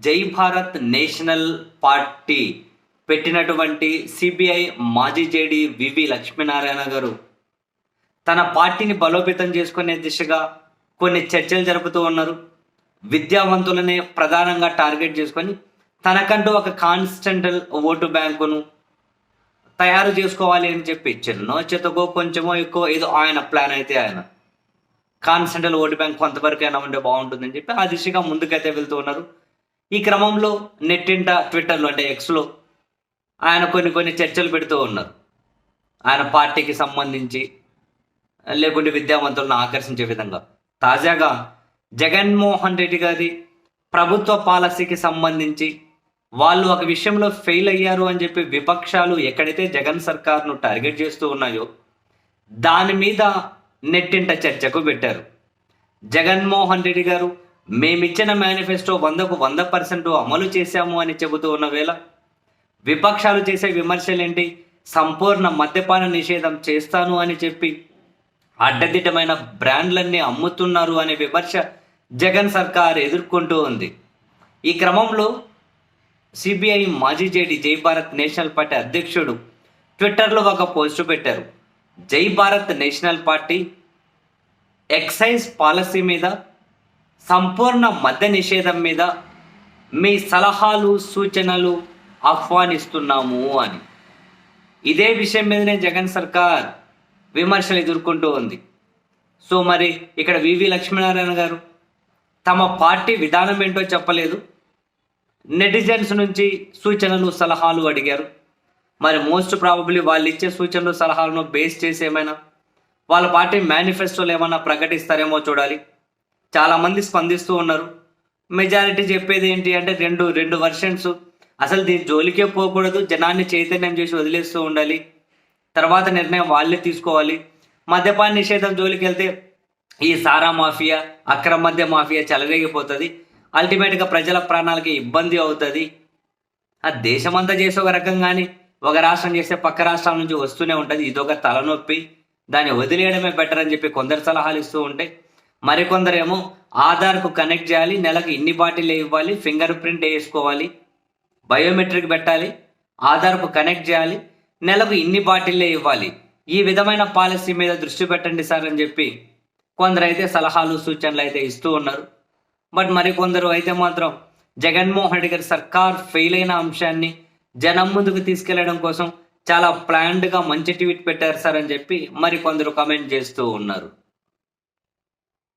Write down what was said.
జై Bharat national party పెట్టినటువంటి CBI మాజీ జేడి వివి లక్ష్మీనారాయణ గారు తన పార్టీని బలోపేతం చేసుకునే దిశగా కొన్ని చర్చలు జరుపుతూ ఉన్నారు. విద్యావంతులనే ప్రధానంగా టార్గెట్ చేసుకొని తనకంటూ ఒక కాన్స్టెంటల్ ఓటు బ్యాంకును తయారు చేసుకోవాలి అని చెప్పి చిన్నో చితకో కొంచెమో ఎక్కువ ఏదో ఆయన ప్లాన్ అయితే ఆయన. కాన్స్టెంటల్ ఓటు బ్యాంక్ కొంతవరకు అయినా ఉంటే బాగుంటుందని చెప్పి ఆ దిశగా ముందుకైతే వెళ్తూ ఉన్నారు. ఈ క్రమంలో నెట్టింట ట్విట్టర్లో అంటే ఎక్స్లో ఆయన కొన్ని కొన్ని చర్చలు పెడుతూ ఉన్నారు. ఆయన పార్టీకి సంబంధించి లేకుంటే విద్యావంతులను ఆకర్షించే విధంగా. తాజాగా జగన్మోహన్ రెడ్డి గారి ప్రభుత్వ పాలసీకి సంబంధించి వాళ్ళు ఒక విషయంలో ఫెయిల్ అయ్యారు అని చెప్పి విపక్షాలు ఎక్కడైతే జగన్ సర్కార్ను టార్గెట్ చేస్తూ ఉన్నాయో దాని మీద నెట్టింట చర్చకు పెట్టారు. జగన్మోహన్ రెడ్డి గారు మేమిచ్చిన మేనిఫెస్టో వందకు వంద పర్సెంట్ అమలు చేశాము అని చెబుతూ ఉన్న వేళ విపక్షాలు చేసే విమర్శలేంటి? సంపూర్ణ మద్యపాన నిషేధం చేస్తాను అని చెప్పి అడ్డదిడ్డమైన బ్రాండ్లన్నీ అమ్ముతున్నారు అనే విమర్శ జగన్ సర్కార్ ఎదుర్కొంటూ ఉంది. ఈ క్రమంలో సిబిఐ మాజీ జేడి జై భారత్ నేషనల్ పార్టీ అధ్యక్షుడు ట్విట్టర్లో ఒక పోస్టు పెట్టారు. Jai Bharat national party excise policy మీద సంపూర్ణ మద్య నిషేధం మీద మీ సలహాలు సూచనలు ఆహ్వానిస్తున్నాము అని. ఇదే విషయం మీదనే జగన్ సర్కార్ విమర్శలు ఎదుర్కొంటూ ఉంది. సో మరి ఇక్కడ వివి లక్ష్మీనారాయణ గారు తమ పార్టీ విధానం ఏంటో చెప్పలేదు. నెటిజన్స్ నుంచి సూచనలు సలహాలు అడిగారు. మరి మోస్ట్ ప్రాబబ్లీ వాళ్ళు ఇచ్చే సూచనలు సలహాలను బేస్ చేసి ఏమైనా వాళ్ళ పార్టీ మేనిఫెస్టోలు ఏమైనా ప్రకటిస్తారేమో చూడాలి. చాలామంది స్పందిస్తూ ఉన్నారు. మెజారిటీ చెప్పేది ఏంటి అంటే రెండు రెండు వర్షన్స్. అసలు దీని జోలికే పోకూడదు. జనాన్ని చైతన్యం చేసి వదిలేస్తూ ఉండాలి. తర్వాత నిర్ణయం వాళ్ళే తీసుకోవాలి. మద్యపాన నిషేధం జోలికి వెళ్తే ఈ సారా మాఫియా అక్రమ మద్య మాఫియా చెలరేగిపోతుంది. అల్టిమేట్గా ప్రజల ప్రాణాలకి ఇబ్బంది అవుతుంది. ఆ దేశమంతా చేసే ఒక రకం కానీ ఒక రాష్ట్రం చేస్తే పక్క రాష్ట్రం నుంచి వస్తూనే ఉంటుంది. ఇదొక తలనొప్పి. దాన్ని వదిలేయడమే బెటర్ అని చెప్పి కొందరు సలహాలు ఇస్తూ ఉంటే మరికొందరేమో ఆధార్కు కనెక్ట్ చేయాలి నెలకు ఇన్ని బాటిల్ ఇవ్వాలి ఫింగర్ ప్రింట్ వేసుకోవాలి బయోమెట్రిక్ పెట్టాలి ఆధార్కు కనెక్ట్ చేయాలి నెలకు ఇన్ని బాటిల్లే ఇవ్వాలి. ఈ విధమైన పాలసీ మీద దృష్టి పెట్టండి సార్ అని చెప్పి కొందరు అయితే సలహాలు సూచనలు అయితే ఇస్తూ ఉన్నారు. బట్ మరికొందరు అయితే మాత్రం జగన్మోహన్ రెడ్డి గారి సర్కార్ ఫెయిల్ అయిన అంశాన్ని జనం ముందుకు తీసుకెళ్ళడం కోసం చాలా ప్లాన్డ్గా మంచి ట్వీట్ పెట్టారు సార్ అని చెప్పి మరికొందరు కమెంట్ చేస్తూ ఉన్నారు.